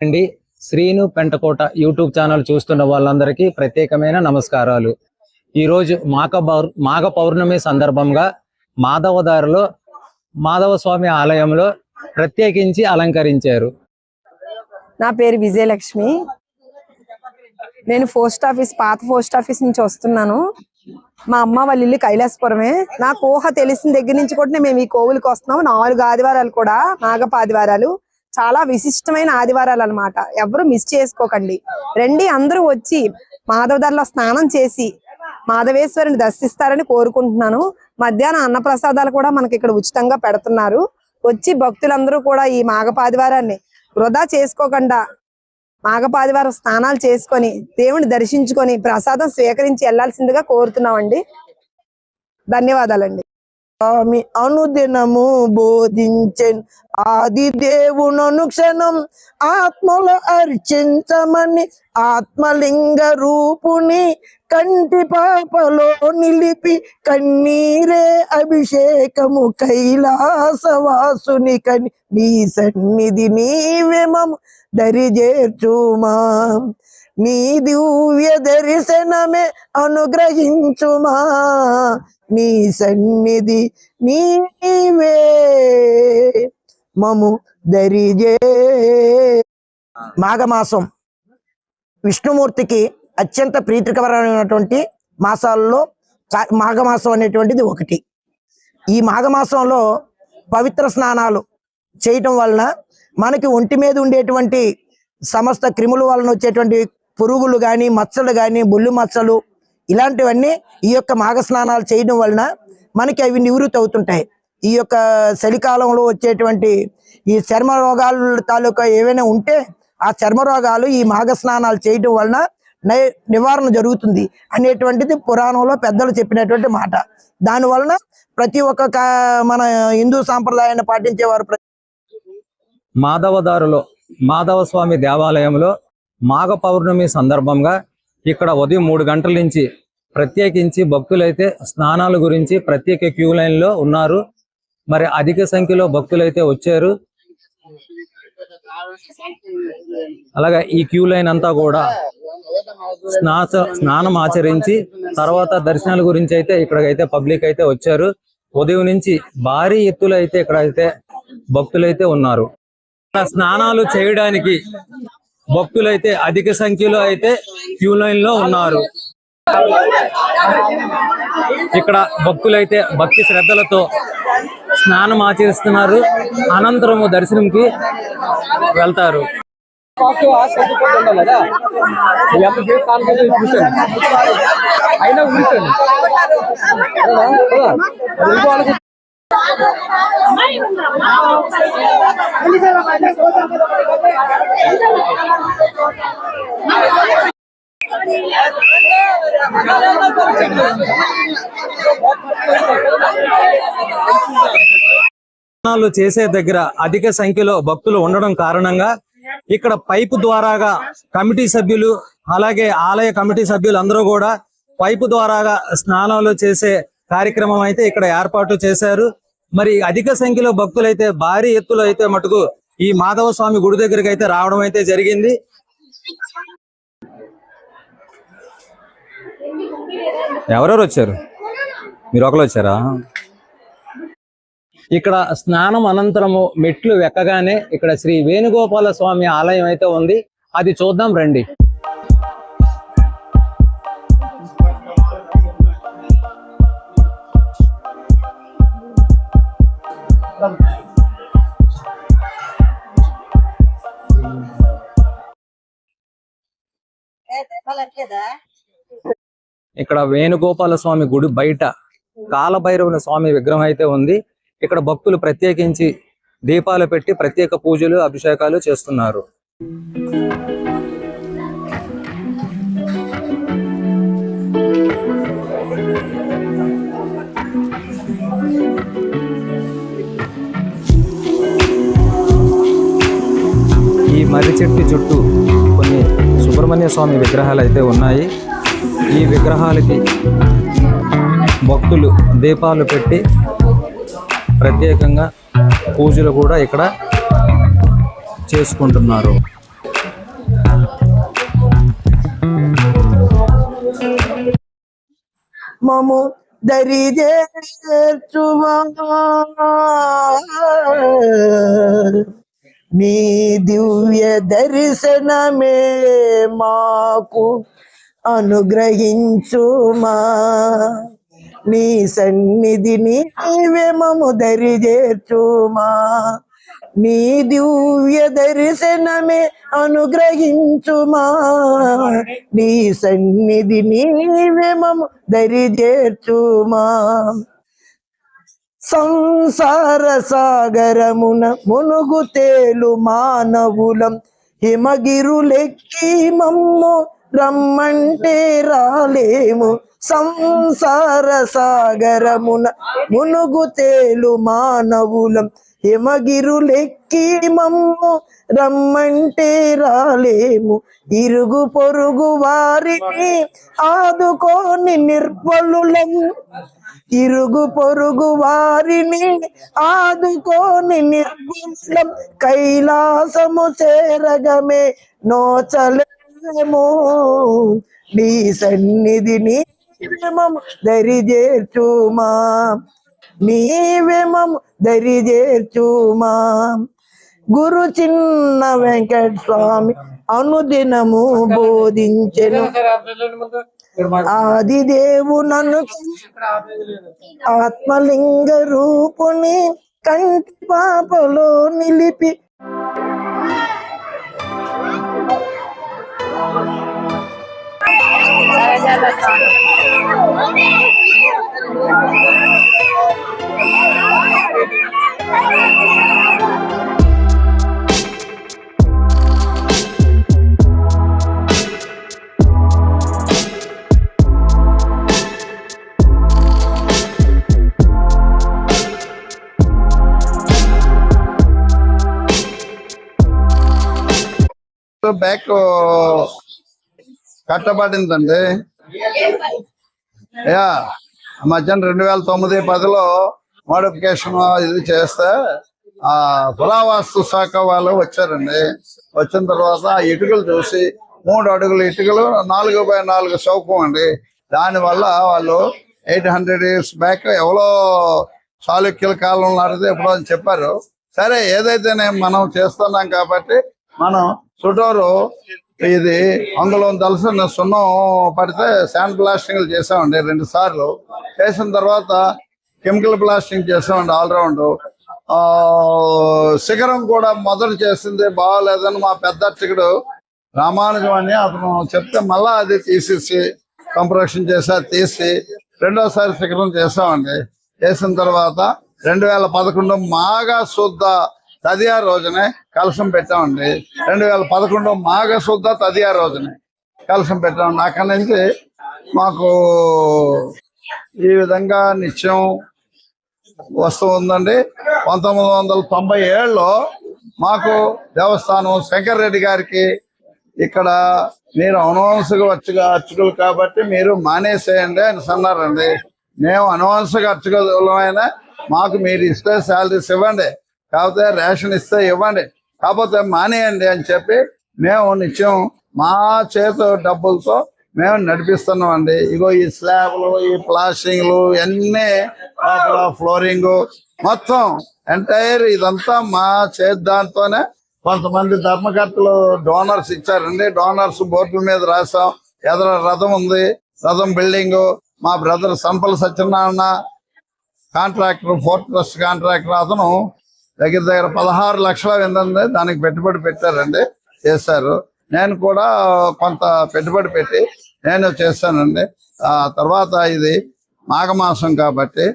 అండి. Srinu Pentakota YouTube channel చూస్తున్న వాళ్ళందరికీ ప్రత్యేకమైన నమస్కారాలు. ఈరోజు మాఘ పౌర్ మాఘ పౌర్ణమి సందర్భంగా మాధవదారిలో మాధవ స్వామి ఆలయంలో ప్రత్యేకించి అలంకరించారు. నా పేరు విజయలక్ష్మి. నేను పోస్ట్ ఆఫీస్ పాత పోస్ట్ ఆఫీస్ నుంచి వస్తున్నాను. మా అమ్మ వాళ్ళ ఇల్లు కైలాసపురమే. నాకు ఊహ తెలిసిన దగ్గర నుంచి కూడా మేము ఈ కోవిలికి వస్తున్నాం నాలుగు ఆదివారాలు కూడా నాగప చాలా విశిష్టమైన ఆదివారాలు అన్నమాట ఎవరు మిస్ చేసుకోకండి. రండి అందరూ వచ్చి మాధవధరలో స్నానం చేసి మాధవేశ్వరుని దర్శిస్తారని కోరుకుంటున్నాను. మధ్యాహ్నం అన్నప్రసాదాలు కూడా మనకి ఇక్కడ ఉచితంగా పెడుతున్నారు. వచ్చి భక్తులందరూ కూడా ఈ మాఘపాదివారాన్ని వృధా చేసుకోకుండా మాఘపాదివారం స్నానాలు చేసుకొని దేవుని దర్శించుకొని ప్రసాదం స్వీకరించి వెళ్ళాల్సిందిగా కోరుతున్నామండి. ధన్యవాదాలండి. స్వామి అనుదినము బోధించెన్. ఆది దేవునను క్షణం ఆత్మలు అర్చించమని ఆత్మలింగ రూపుని కంటి పాపలో నిలిపి కన్నీరే అభిషేకము కైలాసవాసుని కని నీ సన్నిధి నీవెమము దరిజేర్చుమా. నీ దివ్య దర్శనమే అనుగ్రహించుమా. నీ సన్నిధి నీవే. మము దరిజే. మాఘమాసం విష్ణుమూర్తికి అత్యంత ప్రీతికరమైనటువంటి మాసాల్లో మాఘమాసం అనేటువంటిది ఒకటి. ఈ మాఘమాసంలో పవిత్ర స్నానాలు చేయటం వలన మనకి ఒంటి మీద ఉండేటువంటి సమస్త క్రిముల వలన వచ్చేటువంటి పురుగులు కానీ మచ్చలు కానీ బొల్లు మచ్చలు ఇలాంటివన్నీ ఈ యొక్క మాఘ స్నానాలు చేయడం వలన మనకి అవి నివృత్తి అవుతుంటాయి. ఈ యొక్క చలికాలంలో వచ్చేటువంటి ఈ చర్మ రోగాలు తాలూకా ఏవైనా ఉంటే ఆ చర్మ రోగాలు ఈ మాఘ స్నానాలు చేయడం వలన నివారణ జరుగుతుంది అనేటువంటిది పురాణంలో పెద్దలు చెప్పినటువంటి మాట. దాని వలన ప్రతి ఒక్క కా- మన హిందూ సాంప్రదాయాన్ని పాటించేవారు మాధవదారులో మాధవ స్వామి దేవాలయంలో మాఘ పౌర్ణమి సందర్భంగా ఇక్కడ ఉదయం మూడు గంటల నుంచి ప్రత్యేకించి భక్తులైతే స్నానాల గురించి ప్రత్యేక క్యూ లైన్లో ఉన్నారు. మరి అధిక సంఖ్యలో భక్తులైతే వచ్చారు. అలాగే ఈ క్యూ లైన్ అంతా కూడా స్నాస స్నానం ఆచరించి తర్వాత దర్శనాల గురించి అయితే ఇక్కడికైతే పబ్లిక్ అయితే వచ్చారు. ఉదయం నుంచి భారీ ఎత్తులో అయితే ఇక్కడైతే భక్తులైతే ఉన్నారు. స్నానాలు చేయడానికి భక్తులైతే అధిక సంఖ్యలో అయితే క్యూ లైన్లో ఉన్నారు. ఇక్కడ భక్తులైతే భక్తి శ్రద్ధలతో స్నానం ఆచరిస్తున్నారు. అనంతరము దర్శనంకి వెళ్తారు. అయినా కూర్చోండి స్నానాలు చేసే దగ్గర అధిక సంఖ్యలో భక్తులు ఉండడం కారణంగా ఇక్కడ పైపు ద్వారాగా కమిటీ సభ్యులు అలాగే ఆలయ కమిటీ సభ్యులు అందరూ కూడా పైపు ద్వారాగా స్నానాలు చేసే కార్యక్రమం అయితే ఇక్కడ ఏర్పాటు చేశారు. మరి అధిక సంఖ్యలో భక్తులైతే భారీ ఎత్తులో అయితే మటుకు ఈ మాధవ స్వామి గుడి దగ్గరికి అయితే రావడం అయితే జరిగింది. ఎవరెవరు వచ్చారు? మీరు ఒకరు వచ్చారా? ఇక్కడ స్నానం అనంతరము మెట్లు ఎక్కగానే ఇక్కడ శ్రీ వేణుగోపాల స్వామి ఆలయం అయితే ఉంది. అది చూద్దాం రండి. ఇక్కడ వేణుగోపాల స్వామి గుడి బయట కాలభైరవుని స్వామి విగ్రహం అయితే ఉంది. ఇక్కడ భక్తులు ప్రత్యేకించి దీపాలు పెట్టి ప్రత్యేక పూజలు అభిషేకాలు చేస్తున్నారు. ఈ మర్రి చెట్టు చుట్టూ కొన్ని సుబ్రహ్మణ్య స్వామి విగ్రహాలు అయితే ఉన్నాయి. ఈ విగ్రహాలకి భక్తులు దీపాలు పెట్టి ప్రత్యేకంగా పూజలు కూడా ఇక్కడ చేసుకుంటున్నారు. మము మీ దివ్య దర్శనమే మాకు. అనుగ్రహించుమా. నీ సన్నిధిని నీవే మము దరి నీ దివ్య దర్శనమే అనుగ్రహించుమా. నీ సన్నిధి నీవే మము సంసార సాగరమున మునుగు తేలు మానవులం హిమగిరులెక్కి మమ్ము రమ్మంటే రాలేము సంసార సాగరమున. మునుగు తేలు మానవులం హిమగిరులెక్కి మమ్ము రమ్మంటే రాలేము. ఇరుగు పొరుగు వారిని ఆదుకోని నిర్బలులం. ఇరుగు పొరుగు వారిని ఆదుకోని నిర్బలం కైలాసము చేరగమే నోచలే నోచలేము నీ సన్నిధిని మము దరి చేర్చుమా నీవేమము దరి చేర్చుమా గురు చిన్న వెంకట స్వామి అనుదినము బోధించెను. ఆది దేవు నన్ను ఆత్మలింగ రూపుని కంటి పాపలో నిలిపి బ్యాక్ కట్టబడిందండి యా మధ్యాహ్నం రెండు వేల తొమ్మిది పదిలో మోడిఫికేషన్ ఇది చేస్తే ఆ పురావాస్తు శాఖ వాళ్ళు వచ్చారండి. వచ్చిన తర్వాత ఆ ఇటుకలు చూసి మూడు అడుగుల ఇటుకలు నాలుగు బై నాలుగు చౌకం అండి. దానివల్ల వాళ్ళు ఎయిట్ హండ్రెడ్ ఇయర్స్ బ్యాక్ ఎవరో చాళుక్యుల కాలం నడితే ఎప్పుడో అని చెప్పారు. సరే ఏదైతేనే మనం చేస్తున్నాం కాబట్టి మనం చుట్టూరు ఇది అందులో దలసిన సున్నం పడితే శాండ్ బ్లాస్టింగ్ చేసామండి రెండు సార్లు. చేసిన తర్వాత కెమికల్ బ్లాస్టింగ్ చేసామండి ఆల్రౌండ్ ఆ శిఖరం కూడా మొదలు చేసింది బాగాలేదని మా పెద్ద అర్చకుడు రామానుజం అని అతను చెప్తే మళ్ళా అది తీసేసి కంప్రక్షన్ చేసి తీసి రెండోసారి శిఖరం చేసామండి చేసిన తర్వాత రెండు వేల పదకొండు మాగా శుద్ధ తదియా రోజునే కలశం పెట్టామండి. రెండు వేల పదకొండు మాఘ శుద్ధ తదియా రోజునే కలశం పెట్టామండి అక్కడి నుంచి మాకు ఈ విధంగా నిత్యం వస్తూ ఉందండి. పంతొమ్మిది వందల తొంభై ఏళ్ళలో మాకు దేవస్థానం శంకర్ రెడ్డి గారికి ఇక్కడ మీరు అనౌన్స్గా వచ్చుగా అర్చకులు కాబట్టి మీరు మానేసేయండి అని అన్నారండి. మేము అనౌన్స్గా అర్చకులమైనా మాకు మీరు ఇస్తే శాలరీస్ ఇవ్వండి. కాకపోతే రేషన్ ఇస్తే ఇవ్వండి. కాకపోతే మానేయండి అని చెప్పి మేము నిత్యం మా చేత డబ్బులతో మేము నడిపిస్తున్నాం అండి ఇగో ఈ స్లాబ్లు ఈ ప్లాస్టింగ్లు ఇవన్నీ ఫ్లోరింగ్ మొత్తం ఎంటైర్ ఇదంతా మా చేతి దాంతోనే కొంతమంది ధర్మకర్తలు డోనర్స్ ఇచ్చారండి. డోనర్స్ బోర్డుల మీద రాసాం ఎదుర రథం ఉంది. రథం బిల్డింగ్. మా brother Sampala Satyanarayana contractor fourth trust contractor అతను దగ్గర దగ్గర పదహారు లక్షల ఏంటంటే దానికి పెట్టుబడి పెట్టారండి. చేశారు. నేను కూడా కొంత పెట్టుబడి పెట్టి నేను చేశానండి. ఆ తర్వాత ఇది మాఘమాసం కాబట్టి